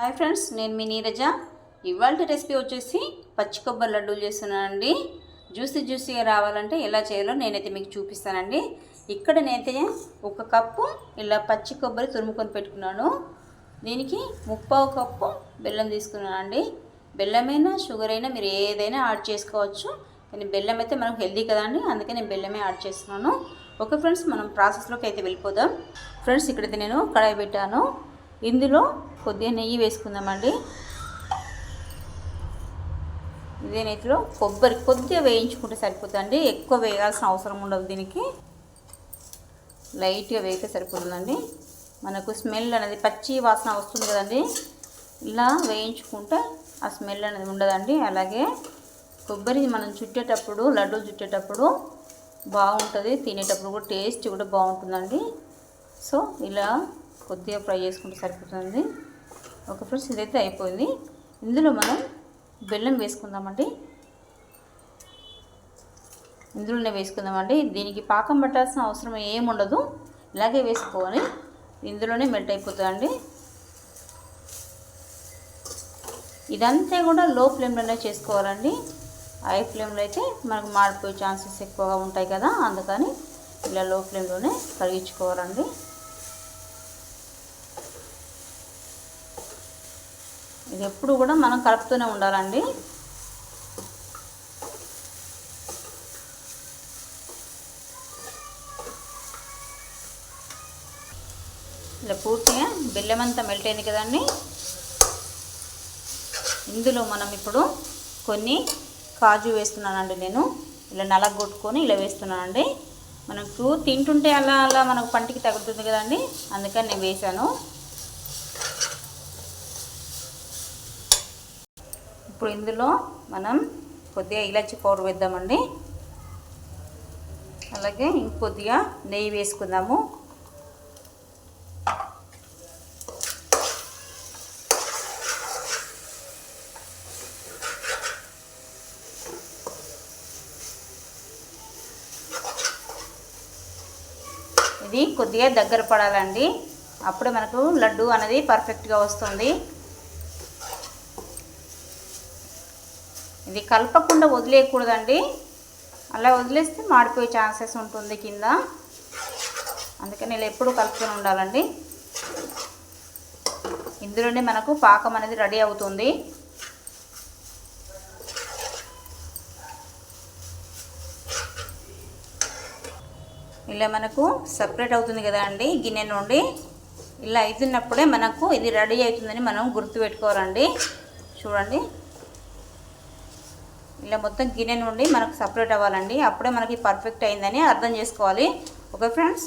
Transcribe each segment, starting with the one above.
Hi friends నేను మీ నీరజ. ఇవాళ recipe వచ్చేసి పచ్చి కొబ్బరి లడ్డూలు చేస్తున్నానండి. జ్యూసీ జ్యూసీగా రావాలంటే ఎలా చేయాలో నేనైతే మీకు చూపిస్తానండి. ఇక్కడ నేనైతే ఒక కప్పు ఇలా పచ్చి కొబ్బరి తురుముకొని పెట్టుకున్నాను. దీనికి ముప్పావు కప్పు బెల్లం తీసుకున్నానండి. బెల్లమైనా షుగర్ అయినా మీరు ఏదైనా యాడ్ చేసుకోవచ్చు. కానీ బెల్లం అయితే మనకు హెల్దీ కదండి అందుకే నేను బెల్లమే యాడ్ చేస్తున్నాను. ఓకే ఫ్రెండ్స్ మనం ప్రాసెస్లోకి అయితే వెళ్ళిపోదాం. ఫ్రెండ్స్ ఇక్కడైతే నేను కడాయి పెట్టాను. ఇందులో కొద్దిగా నెయ్యి వేసుకుందామండి. ఇదే నెయ్యిలో కొబ్బరి కొద్దిగా వేయించుకుంటే సరిపోతుందండి. ఎక్కువ వేయాల్సిన అవసరం ఉండదు దీనికి. లైట్గా వేయితే సరిపోతుందండి. మనకు స్మెల్ అనేది పచ్చి వాసన వస్తుంది కదండి. ఇలా వేయించుకుంటే ఆ స్మెల్ అనేది ఉండదండి. అలాగే కొబ్బరి మనం చుట్టేటప్పుడు లడ్డూ చుట్టేటప్పుడు బాగుంటుంది. తినేటప్పుడు కూడా టేస్ట్ కూడా బాగుంటుందండి. సో ఇలా కొద్దిగా ఫ్రై చేసుకుంటే సరిపోతుంది ఒక ఫ్రెండ్స్ ఇదైతే అయిపోయింది. ఇందులో మనం బెల్లం వేసుకుందామండి. ఇందులోనే వేసుకుందామండి. దీనికి పాకం పట్టాల్సిన అవసరం ఏముండదు ఇలాగే వేసుకోవాలి. ఇందులోనే మెల్ట్ అయిపోతుందండి. ఇదంతా కూడా లో ఫ్లేమ్లోనే చేసుకోవాలండి. హై ఫ్లేమ్లో అయితే మనకు మాడిపోయే ఛాన్సెస్ ఎక్కువగా ఉంటాయి కదా. అందుకని ఇలా లో ఫ్లేమ్లోనే కరిగించుకోవాలండి. ఇది ఎప్పుడు కూడా మనం కలుపుతూనే ఉండాలండి. ఇలా పూర్తిగా బెల్లం అంతా మెల్ట్ అయింది కదండి. ఇందులో మనం ఇప్పుడు కొన్ని కాజు వేస్తున్నానండి నేను. ఇలా నలగొట్టుకొని ఇలా వేస్తున్నానండి. మనకు తింటుంటే అలా అలా మనకు పంటికి తగులుతుంది కదండి. అందుకని నేను వేసాను ఇప్పుడు ఇందులో మనం కొద్దిగా ఇలాచి పౌడర్ వేద్దామండి. అలాగే ఇంకొద్దిగా నెయ్యి వేసుకుందాము. ఇది కొద్దిగా దగ్గర పడాలండి. అప్పుడే మనకు లడ్డు అనేది పర్ఫెక్ట్గా వస్తుంది. ఇది కలపకుండా వదిలేయకూడదండి. అలా వదిలేస్తే మాడిపోయే ఛాన్సెస్ ఉంటుంది కింద. అందుకని ఇలా ఎప్పుడు కలుపుకొని ఉండాలండి. ఇందులోనే మనకు పాకం అనేది రెడీ అవుతుంది. ఇలా మనకు సపరేట్ అవుతుంది కదా అండి గిన్నె నుండి. ఇలా అవుతున్నప్పుడే మనకు ఇది రెడీ అవుతుందని మనం గుర్తుపెట్టుకోవాలండి. చూడండి. ఇలా మొత్తం గిన్నె నుండి మనకు సపరేట్ అవ్వాలండి. అప్పుడే మనకి పర్ఫెక్ట్ అయిందని అర్థం చేసుకోవాలి. Okay friends?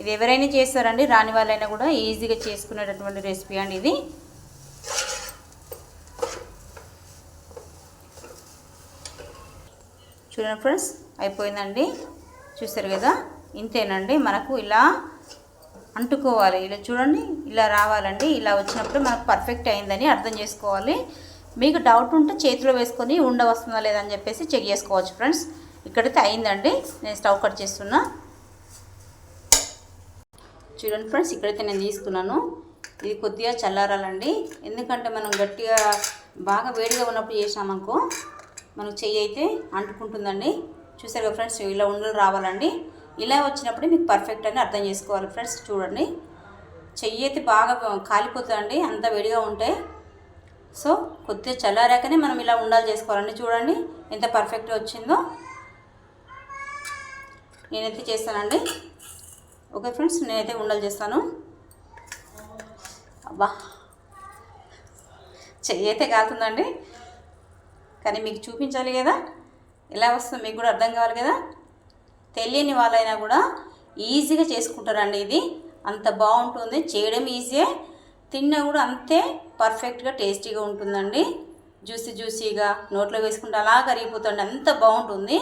ఇది ఎవరైనా చేస్తారండి రాని వాళ్ళైనా కూడా ఈజీగా చేసుకునేటటువంటి రెసిపీ అండి ఇది. చూడండి ఫ్రెండ్స్ అయిపోయిందండి. చూస్తారు కదా? ఇంతేనండి. మనకు ఇలా అంటుకోవాలి. ఇలా చూడండి ఇలా రావాలండి. ఇలా వచ్చినప్పుడు మనకు పర్ఫెక్ట్ అయిందని అర్థం చేసుకోవాలి. మీకు డౌట్ ఉంటే చేతిలో వేసుకొని ఉండ వస్తుందా లేదని చెప్పేసి చెక్ చేసుకోవచ్చు ఫ్రెండ్స్ ఇక్కడైతే అయిందండి. నేను స్టవ్ కట్ చేస్తున్నా. చూడండి ఫ్రెండ్స్ ఇక్కడైతే నేను తీసుకున్నాను. ఇది కొద్దిగా చల్లారాలండి. ఎందుకంటే మనం గట్టిగా బాగా వేడిగా ఉన్నప్పుడు చేసామనుకో మనకు చెయ్యి అయితే అంటుకుంటుందండి. చూసారు కదా ఫ్రెండ్స్ ఇలా ఉండలు రావాలండి. ఇలా వచ్చినప్పుడు మీకు పర్ఫెక్ట్ అని అర్థం చేసుకోవాలి ఫ్రెండ్స్ చూడండి. చెయ్యి అయితే బాగా కాలిపోతుందండి. అంత వేడిగా ఉంటే సో కొద్దిగా చల్లారాకనే మనం ఇలా ఉండాలి చేసుకోవాలండి. చూడండి ఎంత పర్ఫెక్ట్గా వచ్చిందో. నేనైతే చేస్తానండి. ఓకే ఫ్రెండ్స్ నేనైతే ఉండాలి చేస్తాను. అబ్బా. చెయ్యి అయితే కాలుతుందండి. కానీ మీకు చూపించాలి కదా. ఎలా వస్తుందో మీకు కూడా అర్థం కావాలి కదా. తెలియని వాళ్ళైనా కూడా ఈజీగా చేసుకుంటారండి ఇది. అంత బాగుంటుంది. చేయడం ఈజీయే తిన్నా కూడా అంతే పర్ఫెక్ట్గా టేస్టీగా ఉంటుందండి. జ్యూసీ జ్యూసీగా నోట్లో వేసుకుంటే అలా కరిగిపోతుంది అంత బాగుంటుంది.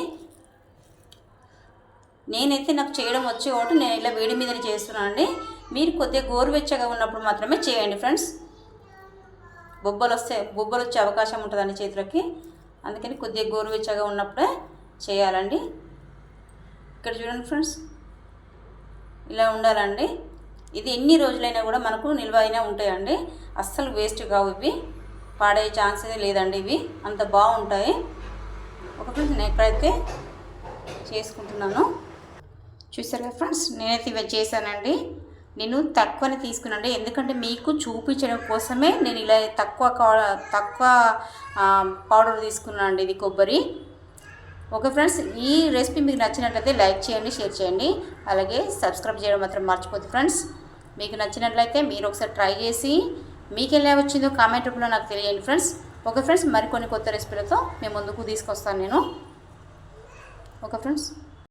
నేనైతే నాకు చేయడం వచ్చే ఒకటి నేను ఇలా వేడి మీదనే చేస్తున్నాను అండి. మీరు కొద్దిగా గోరువెచ్చగా ఉన్నప్పుడు మాత్రమే చేయండి ఫ్రెండ్స్. బొబ్బలు వస్తే బొబ్బలు వచ్చే అవకాశం ఉంటుందండి చేతులకి. అందుకని కొద్దిగా గోరువెచ్చగా ఉన్నప్పుడే చేయాలండి. ఇక్కడ చూడండి ఫ్రెండ్స్. ఇలా ఉండాలండి. ఇది ఎన్ని రోజులైనా కూడా మనకు నిల్వ అయినా ఉంటాయండి. అస్సలు వేస్ట్ కావు ఇవి. పాడే ఛాన్స్ లేదండి ఇవి. అంత బాగుంటాయి. ఒక ఫ్రెండ్స్ నేను ఎక్కడైతే చేసుకుంటున్నాను. చూసారు కదా ఫ్రెండ్స్ నేనైతే ఇవి చేశానండి. నేను తక్కువనే తీసుకున్నాను ఎందుకంటే మీకు చూపించడం కోసమే నేను ఇలా తక్కువ కా- తక్కువ పౌడర్ తీసుకున్నాను అండి ఇది కొబ్బరి. ఓకే ఫ్రెండ్స్ ఈ రెసిపీ మీకు నచ్చినట్లయితే లైక్ చేయండి షేర్ చేయండి. అలాగే సబ్స్క్రైబ్ చేయడం మాత్రం మర్చిపోద్దు ఫ్రెండ్స్. మీకు నచ్చినట్లయితే మీరు ఒకసారి ట్రై చేసి మీకు ఎలా వచ్చిందో కామెంట్ రూపంలో నాకు తెలియండి ఫ్రెండ్స్. ఓకే ఫ్రెండ్స్ మరికొన్ని కొత్త రెసిపీలతో మేము ముందుకు తీసుకొస్తాను నేను. Okay friends.